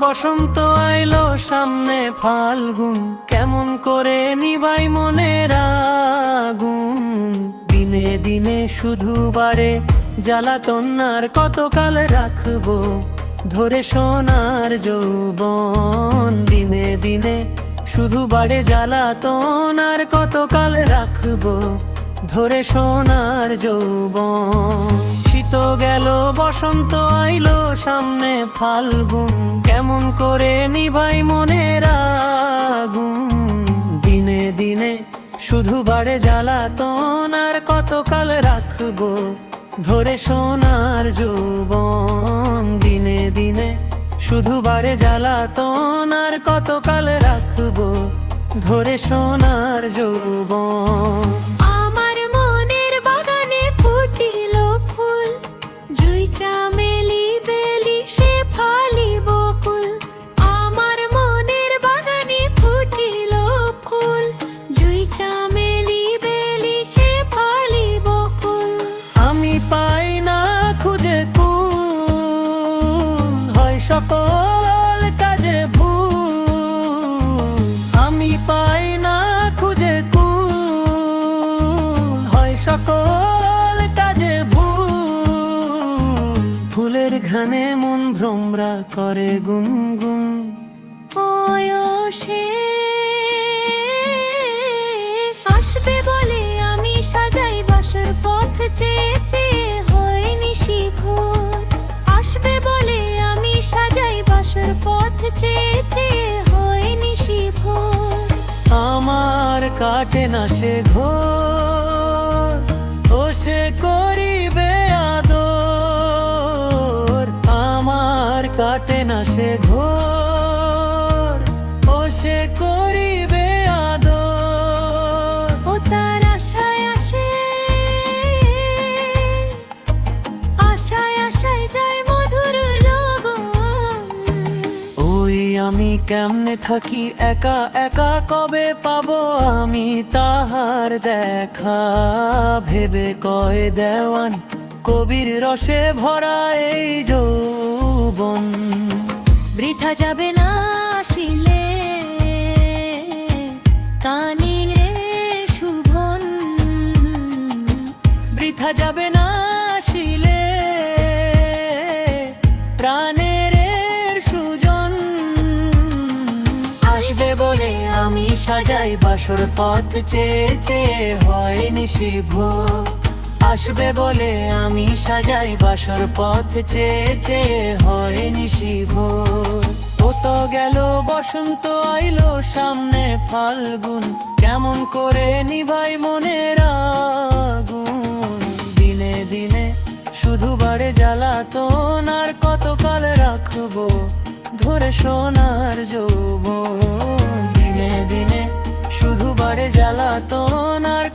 বসন্ত আইলো, সামনে ফাল্গুন। কেমন করে নিবাই মনের আগুন। দিনে দিনে শুধু বাড়ে জ্বালাতনার কতকাল রাখব ধরে সোনার যৌবন। দিনে দিনে শুধু বাড়ে জ্বালাতন, আর কতকাল রাখব ধরে সোনার যৌবন। শীত গেল, বসন্ত আইলো সামনে ফাল্গুন। কেমন করে নিভাই মনের আগুন। দিনে দিনে শুধু বাড়ে জ্বালাতন, আর কতকাল রাখব ধরে সোনার যৌবন। দিনে দিনে শুধু বারে জ্বালাতন, আর কতকাল রাখব ধরে সোনার যৌবন। সকল কাজে ভুল। আমি পাই না খুঁজে কুল। হয় সকল কাজে ভুল। ফুলের ঘানে মন ভ্রমরা করে গুনগুন। ওয় সে কাটে না সে ঘোর। ও সে করিবে আদর। আমার কাটে না সে ঘোর। ও সে করিবে কেমনে থাকি? একা একা কবে পাবো আমি? তাহার দেখা ভেবে কয় দেওয়ান। কবির রসে ভরা এই যৌবন। বৃথা যাবে না আসিলে কানিরে শুভন বৃথা যাবে না সাজাই বাসর পথ চেয়ে চেয়ে হয়নি শিভ আসবে বলে আমি সাজাই বাসর পথ চেয়ে চেয়ে হয়নি শিভ ও তো গেল, বসন্ত আইলো, সামনে ফাল্গুন। কেমন করে নিভাই মনের আগুন। দিনে দিনে শুধু বাড়ে জ্বালাতন, আর কতকাল রাখব ধরে সোনার যৌবন। শুধু বাড়ে জ্বালাতন আর